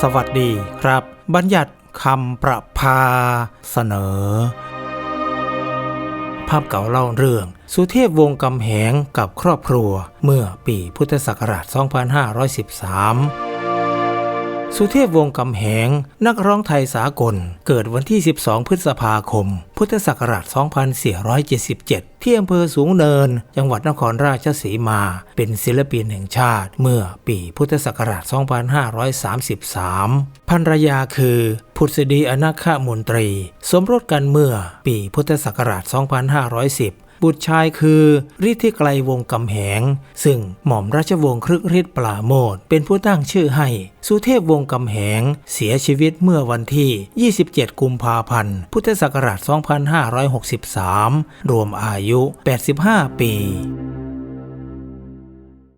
สวัสดีครับ บัญญัติคำประพาเสนอ ภาพเก่าเล่าเรื่อง สุเทพวงกำแหงกับครอบครัวเมื่อปีพุทธศักราช 2513 สุเทพวงศ์กำแหง นักร้องไทยสากล เกิดวันที่ 12 พฤษภาคม พุทธศักราช 2477 ที่อำเภอสูงเนิน จังหวัดนครราชสีมา เป็นศิลปินแห่งชาติ เมื่อปีพุทธศักราช 2533 ภรรยาคือพุทธดีอนาคามนตรี สมรสกันเมื่อปีพุทธศักราช 2510 บุตรชายคือฤทธิไกลวงศ์กำแหง ซึ่งหม่อมราชวงศ์ครึกฤทธิ์ปราโมทเป็นผู้ตั้งชื่อให้ สุเทพวงศ์กำแหง เสียชีวิตเมื่อวันที่ 27 กุมภาพันธ์ พุทธศักราช 2563 รวมอายุ 85 ปี